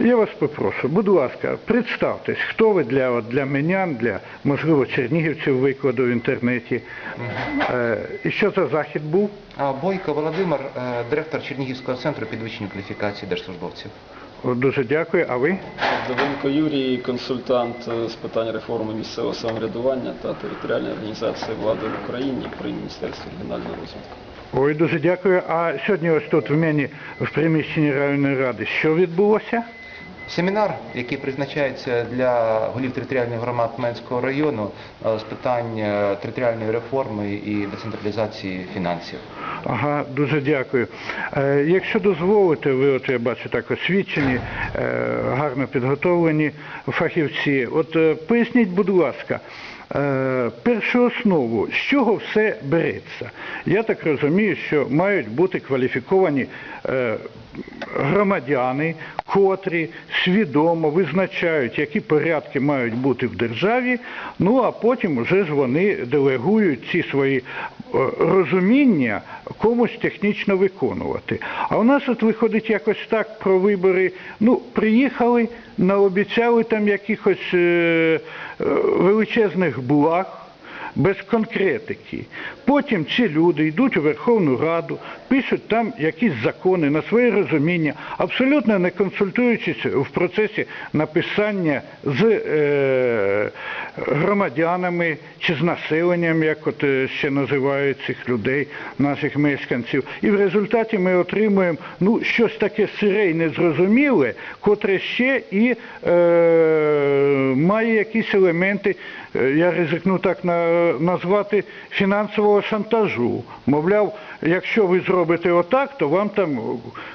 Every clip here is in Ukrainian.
Я вас попрошу, будь ласка, представтесь, хто ви для, от, для менян, для, можливо, чернігівців викладу в інтернеті. Е, і що за захід був? А, Бойко Володимир, е, директор Чернігівського центру підвищення кваліфікації держслужбовців. От, дуже дякую. А ви? Довенко Юрій, консультант е, з питань реформи місцевого самоврядування та територіальної організації влади в Україні при Міністерстві регіонального розвитку. Ой, дуже дякую. А сьогодні ось тут в мені в приміщенні районної ради, що відбулося? Семінар, який призначається для голів територіальних громад Менського району е, з питань е, територіальної реформи і децентралізації фінансів. Ага, дуже дякую. Е, якщо дозволите, ви от я бачу так освічені, е, гарно підготовлені фахівці. От е, поясніть, будь ласка, першу основу, з чого все береться? Я так розумію, що мають бути кваліфіковані е, громадяни, котрі свідомо визначають, які порядки мають бути в державі, ну а потім вже ж вони делегують ці свої е, розуміння комусь технічно виконувати. А у нас от виходить якось так про вибори. Ну, приїхали, наобіцяли там якихось е, е, величезних благ без конкретики. Потім ці люди йдуть у Верховну Раду, пишуть там якісь закони на своє розуміння, абсолютно не консультуючись в процесі написання з е, громадянами чи з населенням, як от е, ще називають цих людей, наших мешканців. І в результаті ми отримуємо ну, щось таке сире і незрозуміле, котре ще і е, має якісь елементи е, я ризикну так на, назвати фінансового шантажу. Мовляв, якщо ви зробите отак, то вам там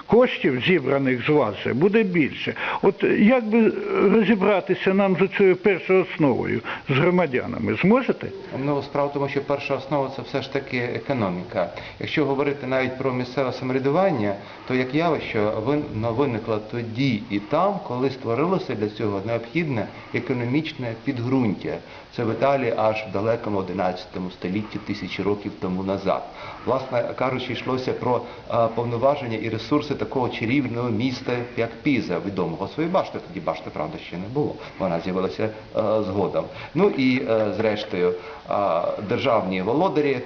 коштів зібраних з вас буде більше. От як би розібратися нам з цією першою основою з громадянами? Зможете? Ну, справа в тому, що перша основа це все ж таки економіка. Якщо говорити навіть про місцеве самоврядування, то як явище воно виникло тоді і там, коли створилося для цього необхідне економічне підґрунтя. Це в Італії аж в далекому 11 столітті, тисячі років тому назад. Власне кажучи, йшлося про повноваження і ресурси такого чарівного міста, як Піза, відомого своєї башти. Тоді башти, правда, ще не було. Вона з'явилася згодом. Ну і зрештою державні володарі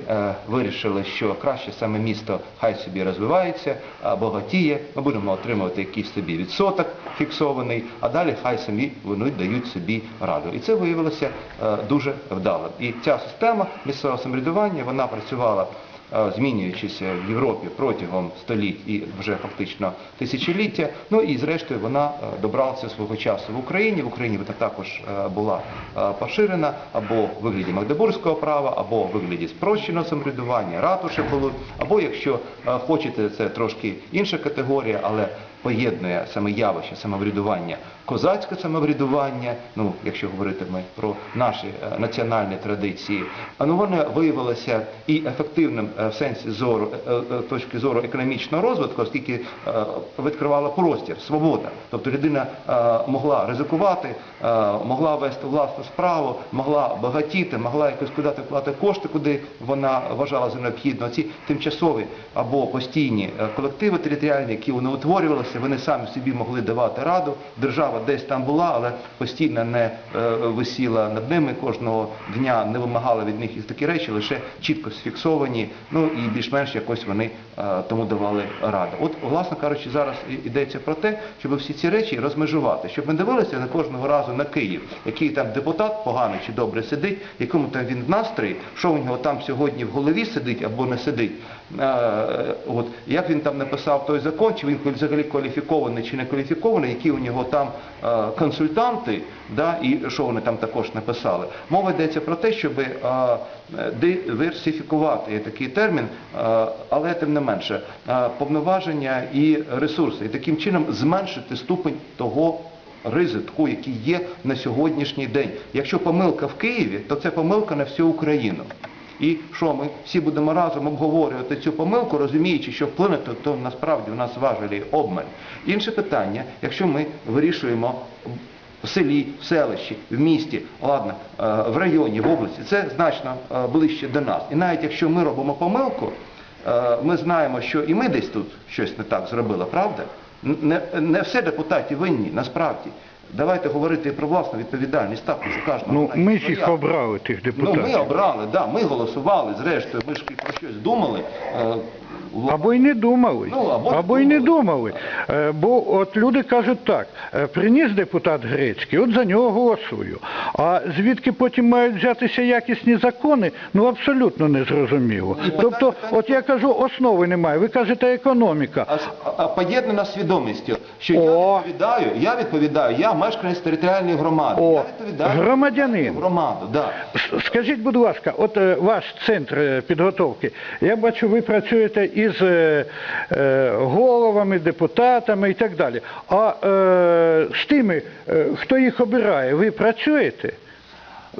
вирішили, що краще саме місто хай собі розвивається, а, багатіє. Ми будемо отримувати якийсь собі відсоток фіксований, а далі хай самі вони дають собі раду. І це виявилося е, дуже вдало. І ця система місцевого самоврядування вона працювала. е, Змінюючися в Європі протягом століть і вже фактично тисячоліття. Ну і зрештою вона е, добралася свого часу в Україні. В Україні вона також е, була е, поширена або в вигляді Магдебурзького права, або в вигляді спрощеного самоврядування, ратуші були, або якщо е, хочете, це трошки інша категорія, але поєднує саме явище самоврядування, козацьке самоврядування, ну, якщо говорити ми про наші е, національні традиції, ну воно виявилося і ефективним е, в сенсі зору, е, точки зору економічного розвитку, оскільки відкривала простір, свобода. Тобто людина могла ризикувати, могла вести власну справу, могла багатіти, могла якось кудати вкладати кошти, куди вона вважала за необхідно. Ці тимчасові або постійні колективи територіальні, які вони утворювалися, вони самі собі могли давати раду. Держава десь там була, але постійно не е, висіла над ними кожного дня, не вимагала від них такі речі, лише чітко сфіксовані. Ну і більш-менш якось вони е, тому давали раду. От, власне кажучи, зараз йдеться про те, щоб всі ці речі розмежувати, щоб ми дивилися на кожного разу на Київ, який там депутат поганий чи добре сидить, якому там він в настрої, що у нього там сьогодні в голові сидить або не сидить. Е, як він там написав той закон, чи він взагалі кваліфікований чи не кваліфікований, які у нього там е, консультанти, да, і що вони там також написали. Мова йдеться про те, щоб е, диверсифікувати такий термін, е, але тим не менше повноваження і ресурси, і таким чином зменшити ступень того. Ризику, який є на сьогоднішній день. Якщо помилка в Києві, то це помилка на всю Україну. І що ми всі будемо разом обговорювати цю помилку, розуміючи, що вплинути, то насправді у нас важелі обмаль. Інше питання, якщо ми вирішуємо в селі, в селищі, в місті, ладно, е, в районі, в області, це значно е, ближче до нас. І навіть якщо ми робимо помилку, е, ми знаємо, що і ми десь тут щось не так зробили, правда? Не, не все депутати винні, насправді. Давайте говорити про власну відповідальність, також у кожного. Ну, ми ж їх обрали, тих Ну, депутатів. ми обрали, да, ми голосували, зрештою, ми ж про щось думали. Або й не думали, Ну, або не й не думали. Е, Бо от люди кажуть так, е, приніс депутат Грецький, от за нього голосую. А звідки потім мають взятися якісні закони, ну абсолютно не зрозуміло. І Тобто, от я кажу, основи немає. Ви кажете економіка. А, а поєднана свідомістю, що О. я відповідаю, я відповідаю, я мешканець територіальної громади. О, я відповідаю громадянин. громаду, да. Скажіть, будь ласка, от е, ваш центр підготовки, я бачу, ви працюєте із е, е, головами, депутатами і так далі. А е, з тими, хто їх обирає, ви працюєте?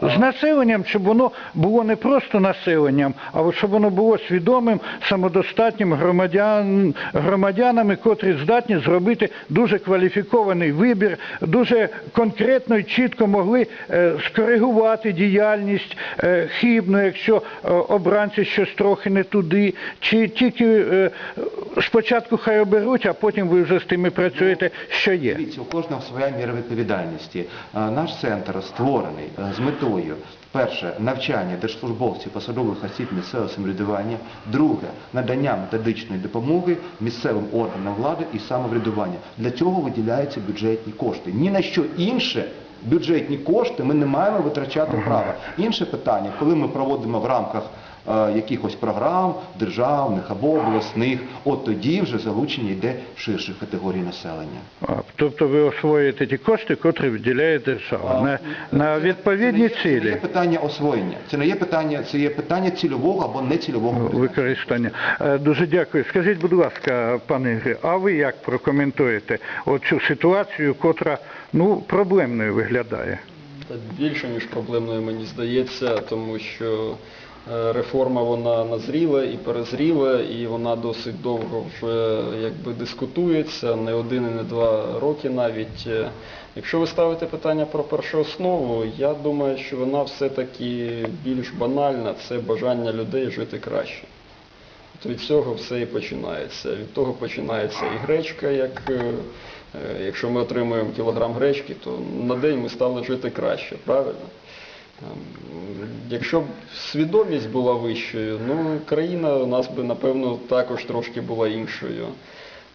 З населенням, щоб воно було не просто населенням, а щоб воно було свідомим, самодостатнім громадян, громадянами, котрі здатні зробити дуже кваліфікований вибір, дуже конкретно і чітко могли е, скоригувати діяльність е, хибно, якщо е, обранці щось трохи не туди, чи тільки спочатку хай оберуть, а потім ви вже з тими працюєте, що є. Дивіться, у кожного своя міра відповідальності. Наш центр створений з метою. Перше навчання держслужбовців посадових осіб місцевого самоврядування. Друге надання методичної допомоги місцевим органам влади і самоврядування. Для цього виділяються бюджетні кошти. Ні на що інше бюджетні кошти ми не маємо витрачати права. Інше питання, коли ми проводимо в рамках якихось програм державних або обласних, от тоді вже залучення йде ширших категорій населення. А, Тобто ви освоюєте ті кошти, котрі виділяє держава на, на відповідні це не є питання освоєння, це не є питання, це є питання цільового або нецільового використання. використання. Е, Дуже дякую. Скажіть, будь ласка, пане Ігорі, а ви як прокоментуєте оцю ситуацію, котра ну проблемною виглядає? Більше, ніж проблемною, мені здається, тому що е, реформа вона назріла і перезріла, і вона досить довго вже якби дискутується, не один і не два роки навіть. Е, Якщо ви ставите питання про першооснову, я думаю, що вона все-таки більш банальна, це бажання людей жити краще. От від цього все і починається. Від того починається і гречка, як е, е, якщо ми отримуємо кілограм гречки, то на день ми стали жити краще, правильно? Якщо б свідомість була вищою, ну країна у нас би напевно також трошки була іншою.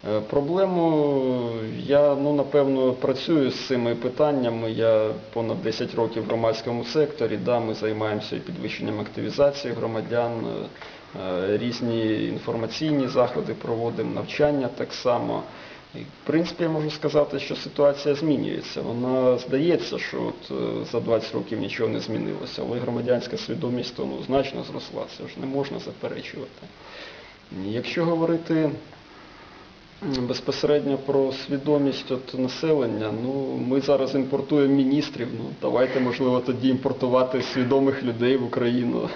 Е, Проблему я ну напевно працюю з цими питаннями. Я понад 10 років в громадському секторі. Да, ми займаємося підвищенням активізації громадян, е, е, різні інформаційні заходи проводимо, навчання так само. І, в принципі, я можу сказати, що ситуація змінюється. Вона здається, що от е, за 20 років нічого не змінилося, але громадянська свідомість ну, значно зросла. Це ж не можна заперечувати. Якщо говорити безпосередньо про свідомість от населення, ну ми зараз імпортуємо міністрів. Ну давайте, можливо, тоді імпортувати свідомих людей в Україну.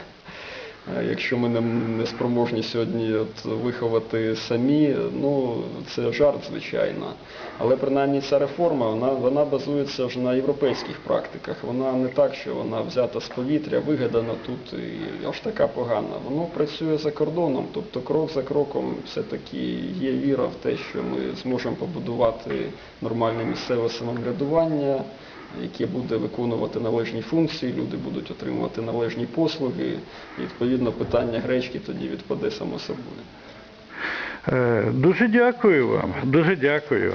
Якщо ми не, не спроможні сьогодні от виховати самі, ну це жарт, звичайно. Але принаймні ця реформа вона, вона базується вже на європейських практиках. Вона не так, що вона взята з повітря, вигадана тут і аж така погана. Воно працює за кордоном, тобто крок за кроком все-таки є віра в те, що ми зможемо побудувати нормальне місцеве самоврядування, яке буде виконувати належні функції, люди будуть отримувати належні послуги, і відповідно питання гречки тоді відпаде само собою. Е, Дуже дякую вам, дуже дякую.